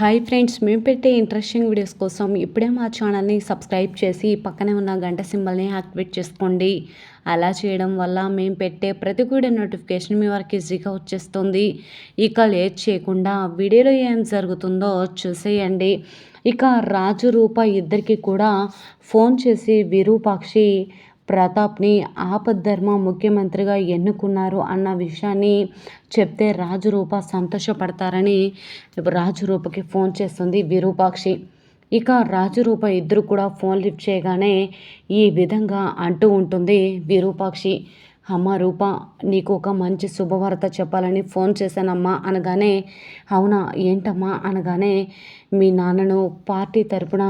Hi friends మేము పెట్టే interesting videos కోసం ఇప్పుడే మా ఛానల్ని సబ్స్క్రైబ్ చేసి పక్కనే ఉన్న గంట సింబల్ని యాక్టివేట్ చేసుకోండి. అలా చేయడం వల్ల మేము పెట్టే ప్రతి కూడా నోటిఫికేషన్ మీ వరకు ఈజీగా వచ్చేస్తుంది. ఇక లేట్ చేయకుండా వీడియోలో ఏం జరుగుతుందో చూసేయండి. ఇక రాజు రూప ఇద్దరికి కూడా ఫోన్ చేసి విరూపాక్షి ప్రతాప్ని ఆపద్ధర్మ ముఖ్యమంత్రిగా ఎన్నుకున్నారు అన్న విషయాన్ని చెప్తే రాజురూప సంతోషపడతారని రాజురూపకి ఫోన్ చేస్తుంది విరూపాక్షి. ఇక రాజురూప ఇద్దరు కూడా ఫోన్ లిఫ్ట్ చేయగానే ఈ విధంగా అంటూ ఉంటుంది విరూపాక్షి. అమ్మ రూప నీకు ఒక మంచి శుభవార్త చెప్పాలని ఫోన్ చేశానమ్మా అనగానే అవునా ఏంటమ్మా అనగానే మీ నాన్నను పార్టీ తరపున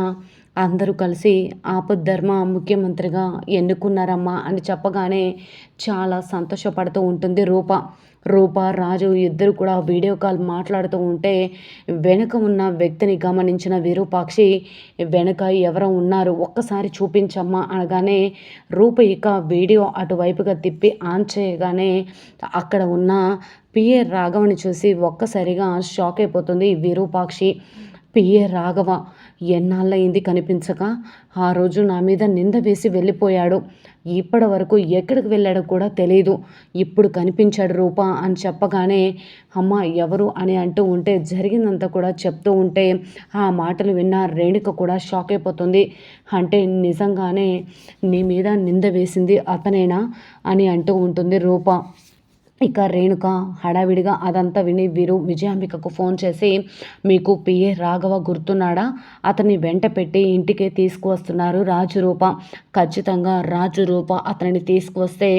అందరూ కలిసి ఆపద్ధర్మ ముఖ్యమంత్రిగా ఎన్నుకున్నారమ్మా అని చెప్పగానే చాలా సంతోషపడుతూ ఉంటుంది రూప. రూప రాజు ఇద్దరు కూడా వీడియో కాల్ మాట్లాడుతూ ఉంటే వెనుక ఉన్న వ్యక్తిని గమనించిన విరూపాక్షి వెనుక ఎవరో ఉన్నారు ఒక్కసారి చూపించమ్మా అనగానే రూప ఇక వీడియో అటువైపుగా తిప్పి ఆన్ చేయగానే అక్కడ ఉన్న పిఏ రాఘవని చూసి ఒక్కసారిగా షాక్ అయిపోతుంది విరూపాక్షి. పిఏ రాఘవ ఎన్నాళ్ళయింది కనిపించక? ఆ రోజు నా మీద నింద వేసి వెళ్ళిపోయాడు. ఇప్పటి వరకు ఎక్కడికి వెళ్ళాడో కూడా తెలియదు ఇప్పుడు కనిపించాడు రూప అని చెప్పగానే అమ్మ ఎవరు అని అంటూ ఉంటే జరిగిందంతా కూడా చెప్తూ ఉంటే ఆ మాటలు విన్న రేణుక కూడా షాక్ అయిపోతుంది. అంటే నిజంగానే నీ మీద నింద వేసింది అతనేనా అని అంటూ ఉంటుంది రూప. ఇక రేణుక హడావిడిగా అదంతా విని వీరు విజయాంబికకు ఫోన్ చేసి మీకు పిఏ రాఘవ గుర్తున్నాడా? అతన్ని వెంట పెట్టి ఇంటికే తీసుకువస్తున్నారు రాజు రూప ఖచ్చితంగా రాజు రూప అతనిని తీసుకువస్తే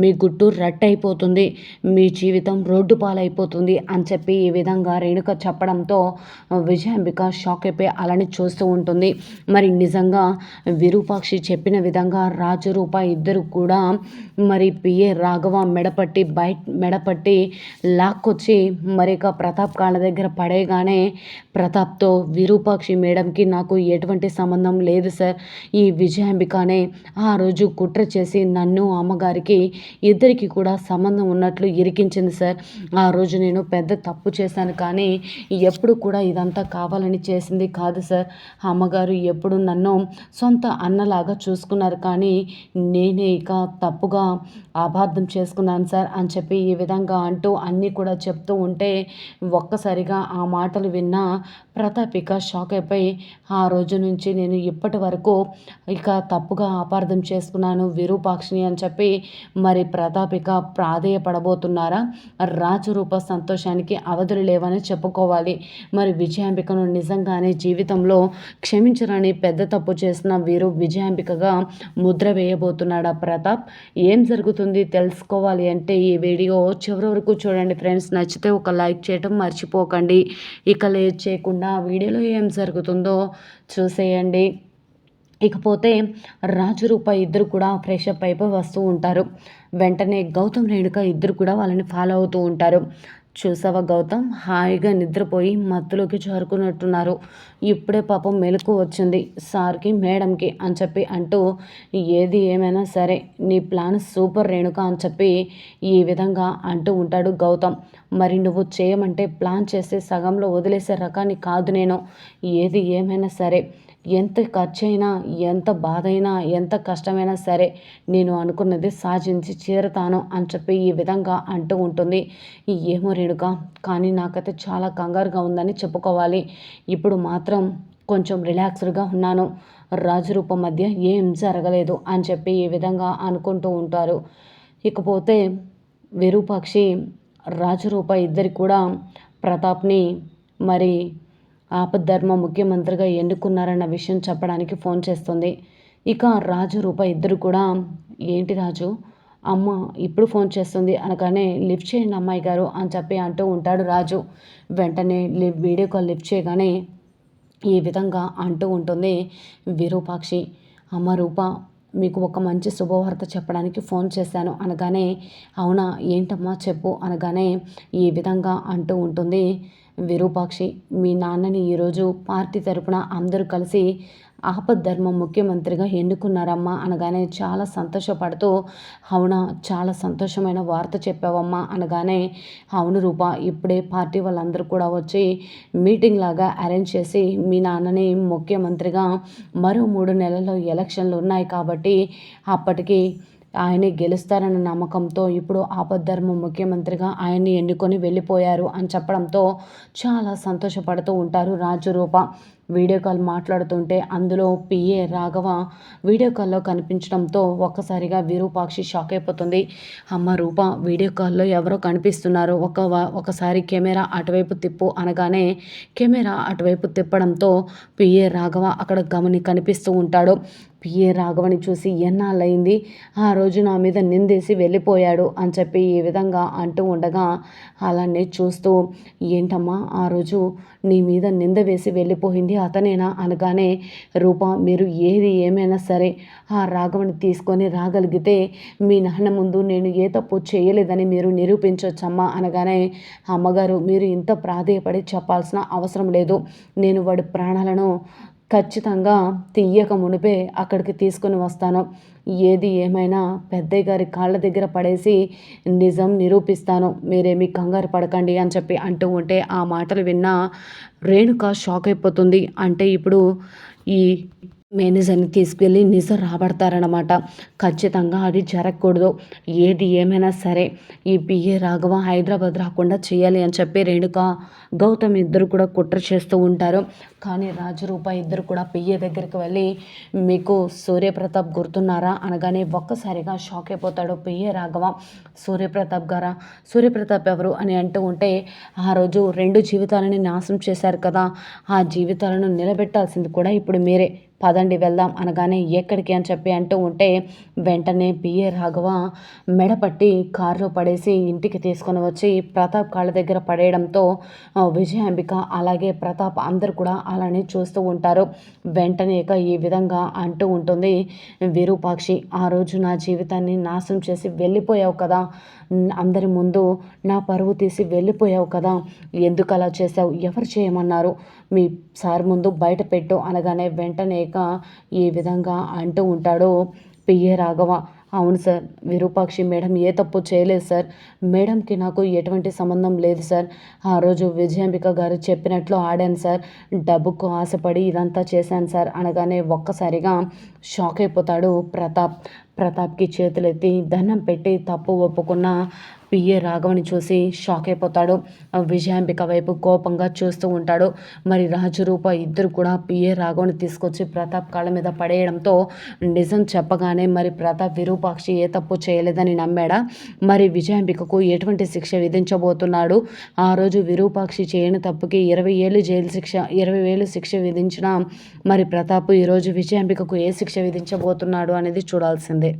మీ గుట్టు రట్టయిపోతుంది. మీ జీవితం రోడ్డు పాలైపోతుంది అని చెప్పి ఈ విధంగా రేణుక చెప్పడంతో విజయాంబిక షాక్ అయిపోయి అలాని చూస్తూ ఉంటుంది. మరి నిజంగా విరూపాక్షి చెప్పిన విధంగా రాజు రూప ఇద్దరు కూడా మరి పిఏ రాఘవ మెడపట్టి బయట మెడపట్టి లాక్కొచ్చి మరిక ప్రతాప్ కాళ్ళ దగ్గర పడేయగానే ప్రతాప్తో విరూపాక్షి మేడంకి నాకు ఎటువంటి సంబంధం లేదు సార్. ఈ విజయాంబికనే ఆ రోజు కుట్ర చేసి నన్ను అమ్మగారికి ఇద్దరికి కూడా సంబంధం ఉన్నట్లు ఇరికించింది సార్. ఆ రోజు నేను పెద్ద తప్పు చేశాను కానీ ఎప్పుడు కూడా ఇదంతా కావాలని చేసింది కాదు సార్. అమ్మగారు ఎప్పుడు నన్ను సొంత అన్నలాగా చూసుకున్నారు కానీ నేనే ఇక తప్పుగా అబార్థం చేసుకున్నాను సార్ అని చెప్పి చెప్పి ఈ విధంగా అంటూ అన్నీ కూడా చెప్తూ ఉంటే ఒక్కసారిగా ఆ మాటలు విన్న ప్రతాపిక షాక్ అయిపోయి ఆ రోజు నుంచి నేను ఇప్పటి వరకు ఇక తప్పుగా అపార్థం చేసుకున్నాను విరూపాక్షిని అని చెప్పి మరి ప్రతాపిక ప్రాధేయపడబోతున్నారా? రాజు రూప సంతోషానికి అవధులు లేవని చెప్పుకోవాలి. మరి విజయాంబికను నిజంగానే జీవితంలో క్షమించరని పెద్ద తప్పు చేసిన వీరు విజయాంబికగా ముద్ర వేయబోతున్నాడా ప్రతాప్? ఏం జరుగుతుంది తెలుసుకోవాలి అంటే ఈ వీడియో వీడియో చివరి వరకు చూడండి ఫ్రెండ్స్. నచ్చితే ఒక లైక్ చేయటం మర్చిపోకండి. ఇక లేట్ చేయకుండా వీడియోలో ఏం జరుగుతుందో చూసేయండి. ఇకపోతే రాజు రూప ఇద్దరు కూడా ఫ్రెష్ అప్ అయిపోయి వస్తూ ఉంటారు. వెంటనే గౌతమ్ రేణుక ఇద్దరు కూడా వాళ్ళని ఫాలో అవుతూ ఉంటారు. చూసావా గౌతమ్? హాయిగా నిద్రపోయి మత్తులోకి చేరుకున్నట్టున్నారు ఇప్పుడే పాపం మెలకు వచ్చింది. సార్కి మేడంకి అని చెప్పి అంటూ ఏది ఏమైనా సరే నీ ప్లాన్ సూపర్ రేణుక అని చెప్పి ఈ విధంగా అంటూ ఉంటాడు గౌతమ్. మరి నువ్వు చేయమంటే ప్లాన్ చేసి సగంలో వదిలేసే రకాన్ని కాదు నేను. ఏది ఏమైనా సరే ఎంత ఖర్చైనా ఎంత బాధైనా ఎంత కష్టమైనా సరే నేను అనుకున్నది సాధించి చేరుతాను అని చెప్పి ఈ విధంగా అంటూ ఉంటుంది. ఏమో రేణుక కానీ నాకైతే చాలా కంగారుగా ఉందని చెప్పుకోవాలి. ఇప్పుడు మాత్రం కొంచెం రిలాక్స్డ్గా ఉన్నాను. రాజరూపం మధ్య ఏం జరగలేదు అని చెప్పి ఈ విధంగా అనుకుంటూ ఉంటారు. ఇకపోతే విరూపాక్షి రాజరూప ఇద్దరి కూడా ప్రతాప్ని మరి ఆపద్ధర్మ ముఖ్యమంత్రిగా ఎన్నుకున్నారన్న విషయం చెప్పడానికి ఫోన్ చేస్తుంది. ఇక రాజు రూప ఇద్దరు కూడా ఏంటి రాజు? అమ్మ ఇప్పుడు ఫోన్ చేస్తుంది అనగానే లిఫ్ట్ చేయండి అమ్మాయి గారు అని చెప్పి అంటూ ఉంటాడు రాజు. వెంటనే వీడియో కాల్ లిఫ్ట్ చేయగానే ఈ విధంగా అంటూ ఉంటుంది విరూపాక్షి. అమ్మ రూప మీకు ఒక మంచి శుభవార్త చెప్పడానికి ఫోన్ చేశాను అనగానే అవునా ఏంటమ్మా చెప్పు అనగానే ఈ విధంగా అంటూ ఉంటుంది. విరూపాక్షి మీ నాన్నని ఈరోజు పార్టీ తరపున అందరూ కలిసి ఆపద్ధర్మ ముఖ్యమంత్రిగా ఎన్నుకున్నారమ్మా అనగానే చాలా సంతోషపడుతూ అవునా చాలా సంతోషమైన వార్త చెప్పావమ్మా అనగానే అవును రూప ఇప్పుడే పార్టీ వాళ్ళందరూ కూడా వచ్చి మీటింగ్ లాగా అరేంజ్ చేసి మీ నాన్నని ముఖ్యమంత్రిగా మరో మూడు నెలల్లో ఎలక్షన్లు ఉన్నాయి కాబట్టి అప్పటికి ఆయనే గెలుస్తారన్న నమ్మకంతో ఇప్పుడు ఆపద్ధర్మ ముఖ్యమంత్రిగా ఆయన్ని ఎన్నుకొని వెళ్ళిపోయారు అని చెప్పడంతో చాలా సంతోషపడుతూ ఉంటారు రాజు రూప. వీడియో కాల్ మాట్లాడుతుంటే అందులో పిఏ రాఘవ వీడియో కాల్లో కనిపించడంతో ఒక్కసారిగా విరూపాక్షి షాక్ అయిపోతుంది. అమ్మ రూప వీడియో కాల్లో ఎవరో కనిపిస్తున్నారు ఒక ఒకసారి కెమెరా అటువైపు తిప్పు అనగానే కెమెరా అటువైపు తిప్పడంతో పిఏ రాఘవ అక్కడ గమని కనిపిస్తూ ఉంటాడు. పిఏ రాఘవని చూసి ఎన్నాళ్ళయింది? ఆ రోజు నా మీద నిందేసి వెళ్ళిపోయాడు అని చెప్పి ఈ విధంగా అంటూ ఉండగా అలానే చూస్తూ ఏంటమ్మా ఆ రోజు నీ మీద నింద వేసి వెళ్ళిపోయింది అతనేనా? అనగానే రూప మీరు ఏది ఏమైనా సరే ఆ రాఘవని తీసుకొని రాగలిగితే మీ నాన్న ముందు నేను ఏ తప్పు చేయలేదని మీరు నిరూపించవచ్చమ్మా అనగానే అమ్మగారు మీరు ఇంత ప్రాధేయపడి చెప్పాల్సిన అవసరం లేదు. నేను వాడి ప్రాణాలను ఖచ్చితంగా తీయక మునిపే అక్కడికి తీసుకొని వస్తాను. ఏది ఏమైనా పెద్దయ్య గారి కాళ్ళ దగ్గర పడేసి నిజం నిరూపిస్తాను. మీరేమీ కంగారు పడకండి అని చెప్పి అంటూ ఉంటే ఆ మాటలు విన్న రేణుక షాక్ అయిపోతుంది. అంటే ఇప్పుడు ఈ మేనేజర్ని తీసుకెళ్ళి నిజం రాబడతారనమాట ఖచ్చితంగా అది జరగకూడదు. ఏది ఏమైనా సరే ఈ పిఏ రాఘవ హైదరాబాద్ రాకుండా చేయాలి అని చెప్పి రేణుక గౌతమ్ ఇద్దరు కూడా కుట్ర చేస్తూ ఉంటారు. కానీ రాజరూప ఇద్దరు కూడా పిఏ దగ్గరికి వెళ్ళి మీకు సూర్యప్రతాప్ గుర్తున్నారా? అనగానే ఒక్కసారిగా షాక్ అయిపోతాడు పిఏ రాఘవ. సూర్యప్రతాప్ గారా? సూర్యప్రతాప్ ఎవరు? అని అంటూ ఉంటే ఆ రోజు రెండు జీవితాలని నాశనం చేశారు కదా. ఆ జీవితాలను నిలబెట్టాల్సింది కూడా ఇప్పుడు మీరే. పదండి వెళ్దాం అనగానే ఎక్కడికి అని చెప్పి అంటూ ఉంటే వెంటనే బిఏ రాఘవ మెడపట్టి కారులో పడేసి ఇంటికి తీసుకొని వచ్చి ప్రతాప్ కాళ్ళ దగ్గర పడేయడంతో విజయాంబిక అలాగే ప్రతాప్ అందరు కూడా అలానే చూస్తూ ఉంటారు. వెంటనే ఇక ఈ విధంగా అంటూ ఉంటుంది విరూపాక్షి ఆ రోజు నా జీవితాన్ని నాశనం చేసి వెళ్ళిపోయావు కదా. అందరి ముందు నా పరువు తీసి వెళ్ళిపోయావు కదా. ఎందుకు అలా చేసావు ఎవరు చేయమన్నారు? మీ సార్ ముందు బయట పెట్టు అనగానే వెంటనే ఈ విధంగా అంటూ ఉంటాడు పిఏ రాఘవ. అవును సార్ విరూపాక్షి మేడం ఏ తప్పు చేయలేదు సార్. మేడంకి నాకు ఎటువంటి సంబంధం లేదు సార్. ఆ రోజు విజయాంబిక గారు చెప్పినట్లు ఆడాను సార్. డబ్బుకు ఆశపడి ఇదంతా చేశాను సార్ అనగానే ఒక్కసారిగా షాక్ అయిపోతాడు ప్రతాప్. ప్రతాప్కి చేతులెత్తి దండం పెట్టి తప్పు ఒప్పుకున్న పిఏ రాఘవని చూసి షాక్ అయిపోతాడు. విజయాంబిక వైపు కోపంగా చూస్తూ ఉంటాడు. మరి రాజురూప ఇద్దరు కూడా పిఏ రాఘవని తీసుకొచ్చి ప్రతాప్ కాళ్ళ మీద పడేయడంతో నిజం చెప్పగానే మరి ప్రతాప్ విరూపాక్షి ఏ తప్పు చేయలేదని నమ్మాడా? మరి విజయాంబికకు ఎటువంటి శిక్ష విధించబోతున్నాడు? ఆ రోజు విరూపాక్షి చేయని తప్పుకి ఇరవై ఏళ్ళు జైలు శిక్ష ఇరవై వేలు శిక్ష విధించిన మరి ప్రతాప్ ఈరోజు విజయాంబికకు ఏ శిక్ష విధించబోతున్నాడు అనేది చూడాల్సిందే.